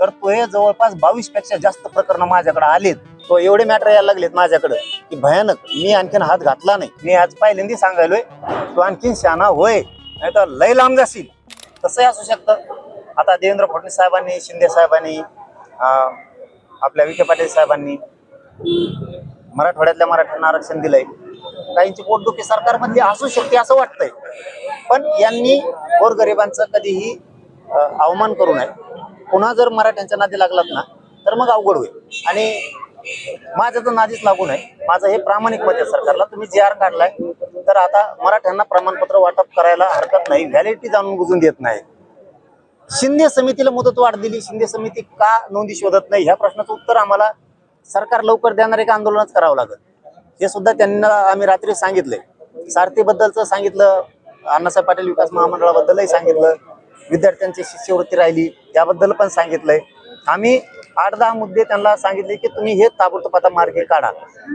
तर तो हे जवळपास बावीसपेक्षा जास्त प्रकरण माझ्याकडे आलेत. तो एवढे मॅटर यायला लागलेत माझ्याकडे की भयानक. मी आणखीन हात घातला नाही. मी आज पहिल्यांदा सांगायलोय तो आणखीन शाना होय. नाही तर लय लांब जाशील. तसंही असू शकतं. आता देवेंद्र फडणवीस साहेबांनी शिंदे साहेबांनी आपल्या विखे पाटील साहेबांनी मराठवाड्यातल्या मराठ्यांना आरक्षण दिलंय. काहींची पोटदुखी सरकारमधली असू शकते असं वाटतंय. पण यांनी गोरगरिबांचं कधीही अवमान करू नये. पुन्हा जर मराठ्यांच्या नादी लागलात ना तर मग अवघड होईल. आणि माझं तर नादीच लागू नये. माझं हे प्रामाणिक मत आहे सरकारला. तुम्ही जी आर काढलाय तर आता मराठ्यांना प्रमाणपत्र वाटप करायला हरकत नाही. व्हॅलिडिटी जाणून बुजून देत नाही. शिंदे समितीला मुदत वाढ दिली. शिंदे समिती का नोंदी शोधत नाही? ह्या प्रश्नाचं उत्तर आम्हाला सरकार लवकर देणार एक आंदोलनच करावं लागेल? हे सुद्धा त्यांना आम्ही रात्री सांगितलंय. सारथीबद्दलचं सांगितलं. अण्णासाहेब पाटील विकास महामंडळाबद्दलही सांगितलं. विद्यार्थ्यांची शिष्यवृत्ती राहिली त्याबद्दल पण सांगितलंय. आम्ही आठ दहा मुद्दे त्यांना सांगितले की तुम्ही हे ताबडतोब आता मार्गी काढा.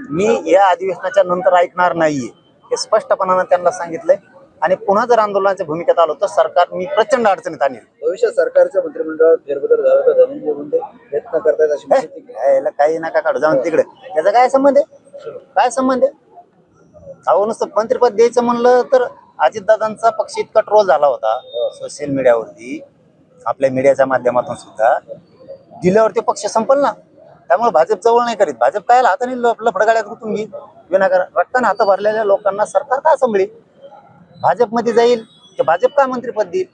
मी या अधिवेशनाच्या नंतर ऐकणार नाहीये. हे स्पष्टपणानं त्यांना सांगितलंय. आणि पुन्हा जर आंदोलनाच्या भूमिकेत आलो तर सरकार मी प्रचंड अडचणीत आणेल. भविष्यात सरकारच्या मंत्रिमंडळात फेरबदल झाला तर धनंजय मुंडे प्रयत्न करतायत अशी माहिती हे, याला काही नका काढू. जाऊन तिकडे. त्याचा काय संबंध आहे? काय संबंध आहे? अहो नुसतं मंत्रिपद द्यायचं म्हणलं तर अजितदादांचा पक्ष इतका ट्रोल झाला होता सोशल मीडियावरती आपल्या मीडियाच्या माध्यमातून सुद्धा. दिल्यावरती पक्ष संपल ना. त्यामुळे भाजप जवळ नाही करीत. भाजप काय हाताने लफडगाड्यात गुतून घेईल? विनाकारण. रक्ताने हात भरलेल्या लोकांना सरकार का संभळी? भाजपमध्ये जाईल तर भाजप का मंत्रीपद देईल?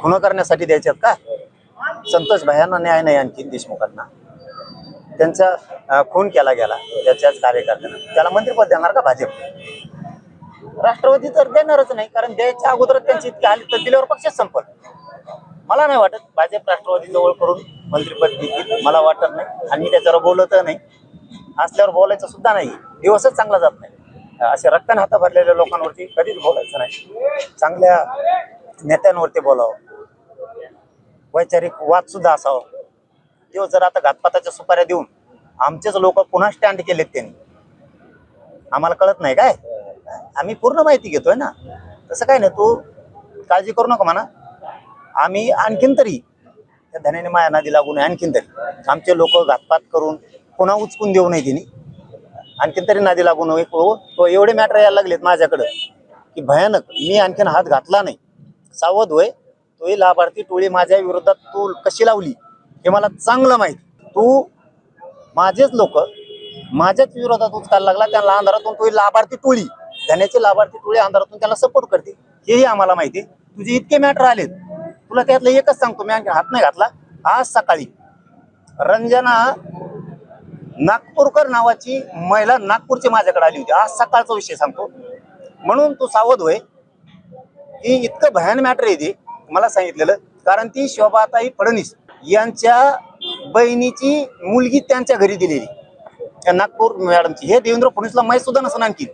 खुणं करण्यासाठी द्यायच्यात का? संतोष भायांना न्याय नाही आणखी देशमुखांना. त्यांचा खून केला गेला. त्याच्याच कार्यकर्त्यांना. त्याला मंत्रिपद देणार का भाजप? राष्ट्रवादी तर देणारच नाही कारण द्यायच्या अगोदर त्यांची इतकी आली तर दिल्यावर पक्षच संपल. मला नाही वाटत भाजप राष्ट्रवादी जवळ करून मंत्रीपद देतील मला वाटत नाही. आणि मी त्याच्यावर बोलत नाही. असल्यावर बोलायचं सुद्धा नाही. दिवसच चांगला जात नाही. असे रक्ताने हाता भरलेल्या लोकांवरती कधीच बोलायचं नाही. चांगल्या नेत्यांवरती बोलावं. वैचारिक वाद सुद्धा असावं. तेव्हा जर आता घातपाताच्या सुपाऱ्या देऊन आमचेच लोक पुन्हा स्टँड केलेत त्यांनी. आम्हाला कळत नाही काय? आम्ही पूर्ण माहिती घेतोय ना. तसं काय नाही तू काळजी करू नका म्हणा. आम्ही आणखीन तरी त्या धन्याने माया नादी लागू नये आणखीन तरी. आमचे लोक घातपात करून पुन्हा उचकून देऊ नये तिने. आणखीन तरी नादी लागू नये. हो, हो एवढे मॅटर यायला लागलेत माझ्याकडं की भयानक मी आणखीन हात घातला नाही. सावध होय तो लाभार्थी टोळी माझ्या विरोधात तू कशी लावली हे मला चांगलं माहीत. तू माझेच लोक माझ्याच विरोधात उचकायला लागला त्यांना अंधारातून तोही लाभार्थी टोळी. धन्याचे लाभार्थी टोळे अंधारातून त्याला सपोर्ट करते हेही आम्हाला माहिती तुझे इतके मॅटर आलेत. तुला त्यातलं एकच सांगतो मी आणखी हात नाही घातला. आज सकाळी रंजना नागपूरकर नावाची महिला नागपूरची माझ्याकडे आली होती. आज सकाळचा विषय सांगतो. म्हणून तू सावध होय. की इतकं भयान मॅटर आहे ते. मला सांगितलेलं. कारण ती शोभाताई फडणवीस यांच्या बहिणीची मुलगी त्यांच्या घरी दिलेली. त्या नागपूर मॅडमची हे देवेंद्र फडणवीसला माहीत सुद्धा नसणार आणखी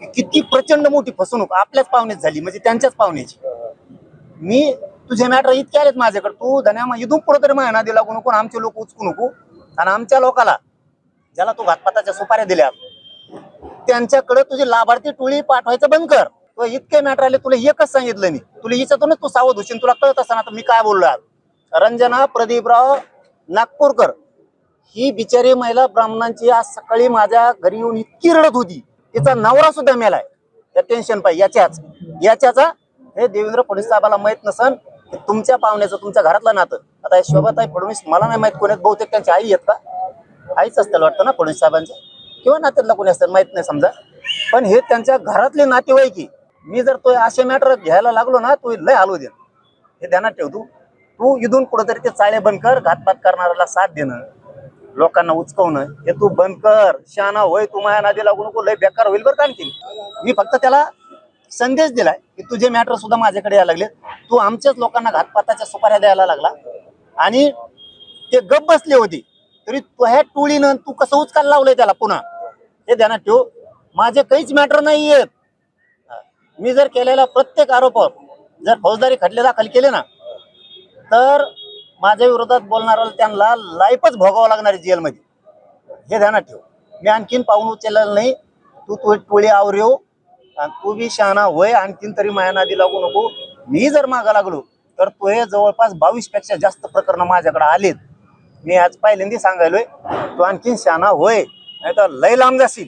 की किती प्रचंड मोठी फसवणूक आपल्याच पाहुण्यात झाली म्हणजे त्यांच्याच पाहुण्याची. मी तुझे मॅटर इतके आलेत माझ्याकडे तू धन्या इथून पुढे तरी महिना दिला लागू नको आमचे लोक उचकू नको. आणि आमच्या लोकाला ज्याला तू घातपाताच्या सुपाऱ्या दिल्या त्यांच्याकडे तुझी लाभार्थी टोळी पाठवायचं बंद कर. तो इतके मॅटर आले तुला एकच सांगितलं मी. तुला हिच्यातूनच तू सावध होशील तुला कळत असताना मी काय बोललो आज. रंजना प्रदीपराव नागपूरकर ही बिचारी महिला ब्राह्मणांची आज सकाळी माझ्या घरी येऊन इतकी रडत होती. तिचा नवरा सुद्धा मेलाय. त्या टेन्शन पाहिजे याच्याच. याच्याचा हे देवेंद्र फडणवीस साहेबाला माहीत नसन की तुमच्या पाहुण्याचं तुमच्या घरातलं नातं. आता हे शोभाताई फडणवीस मला नाही माहीत कोणी बहुतेक त्यांची आई आहेत का? आईच असतील वाटतं ना फडणवीस साहेबांच्या किंवा नात्यातला कोणी असतं माहीत नाही समजा. पण हे त्यांच्या घरातले नातेवाईकी मी जर तो असे मॅटर घ्यायला लागलो ना तो लय हालू दे. हे ध्यानात ठेव तू. तू इथून कुठंतरी ते चाळे बंद कर घातपात करणाऱ्याला साथ देणं. लोकांना उचकवणं हे तू बंद कर. शाना होय तू माझ्या नादी लागू नको लय बेकार होईल बरं का आणखी मी फक्त त्याला संदेश दिलाय की तुझे मॅटर सुद्धा माझ्याकडे यायला लागले तू आमच्याच लोकांना घातपाताच्या सुपाऱ्या द्यायला लागला. आणि ते गप बसले होते. तरी ह्या टोळीनं तू कसं उचकायला लावलंय त्याला पुन्हा? हे ध्यानात ठेव. माझे काहीच मॅटर नाही आहेत मी जर केलेला प्रत्येक आरोपावर जर फौजदारी खटले दाखल केले ना तर माझ्या विरोधात बोलणाऱ्याला त्यांना लाईफच भोगावं लागणार आहे जेलमध्ये. हे ध्यानात ठेव. मी आणखीन पाहून उचललेलं नाही. तू तू टोळी आवर येऊ. आणि तू बी शहाणा होय आणखीन तरी माया नादी लागू नको. मी जर मागा लागलो तर तो हे जवळपास बावीसपेक्षा जास्त प्रकरण माझ्याकडे आलेत. मी आज पहिल्यांदा सांगायलोय तू आणखीन शहाणा होय नाही तर लय लांब जाशील.